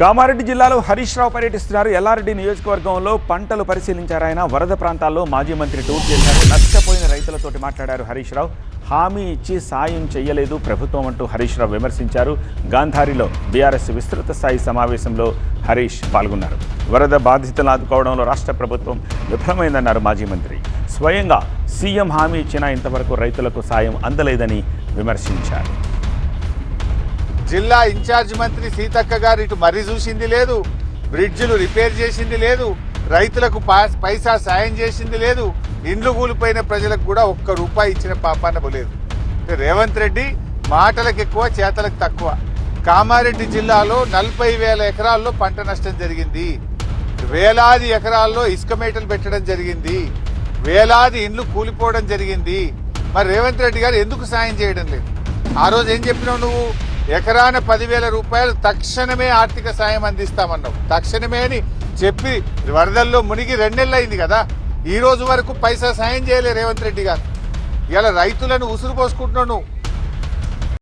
కామారెడ్డి జిల్లాలో హరీష్ రావు పర్యటిస్తున్నారు. ఎల్లారెడ్డి నియోజకవర్గంలో పంటలు పరిశీలించారు ఆయన. వరద ప్రాంతాల్లో మాజీ మంత్రి టూర్ చేశారు. నష్టపోయిన రైతులతోటి మాట్లాడారు హరీష్ రావు. హామీ ఇచ్చి సాయం చేయలేదు ప్రభుత్వం అంటూ హరీష్ రావు విమర్శించారు. గాంధారిలో బీఆర్ఎస్ విస్తృత స్థాయి సమావేశంలో హరీష్ పాల్గొన్నారు. వరద బాధితులను ఆదుకోవడంలో రాష్ట్ర ప్రభుత్వం విఫలమైందన్నారు మాజీ మంత్రి. స్వయంగా సీఎం హామీ ఇచ్చినా ఇంతవరకు రైతులకు సాయం అందలేదని విమర్శించారు. జిల్లా ఇన్ఛార్జ్ మంత్రి సీతక్క గారు ఇటు మర్రి చూసింది లేదు బ్రిడ్జిలు రిపేర్ చేసింది లేదు రైతులకు పైసా సాయం చేసింది లేదు ఇండ్లు కూలిపోయిన ప్రజలకు కూడా ఒక్క రూపాయి ఇచ్చిన పాపాన పోలేదు. రేవంత్ రెడ్డి మాటలకు ఎక్కువ చేతలకు తక్కువ. కామారెడ్డి జిల్లాలో నలభై వేల ఎకరాల్లో పంట నష్టం జరిగింది. వేలాది ఎకరాల్లో ఇసుక మేటలు పెట్టడం జరిగింది. వేలాది ఇండ్లు కూలిపోవడం జరిగింది. మరి రేవంత్ రెడ్డి గారు ఎందుకు సాయం చేయడం లేదు? ఆ రోజు ఏం చెప్పినావు నువ్వు? ఎకరాన పదివేల రూపాయలు తక్షణమే ఆర్థిక సాయం అందిస్తామన్నాం తక్షణమే అని చెప్పి వరదల్లో మునిగి రెండేళ్ళు అయింది కదా ఈ రోజు వరకు పైసా సాయం చేయలే రేవంత్ రెడ్డి గారు. ఇలా రైతులను ఉసురు పోసుకుంటున్నావు నువ్వు.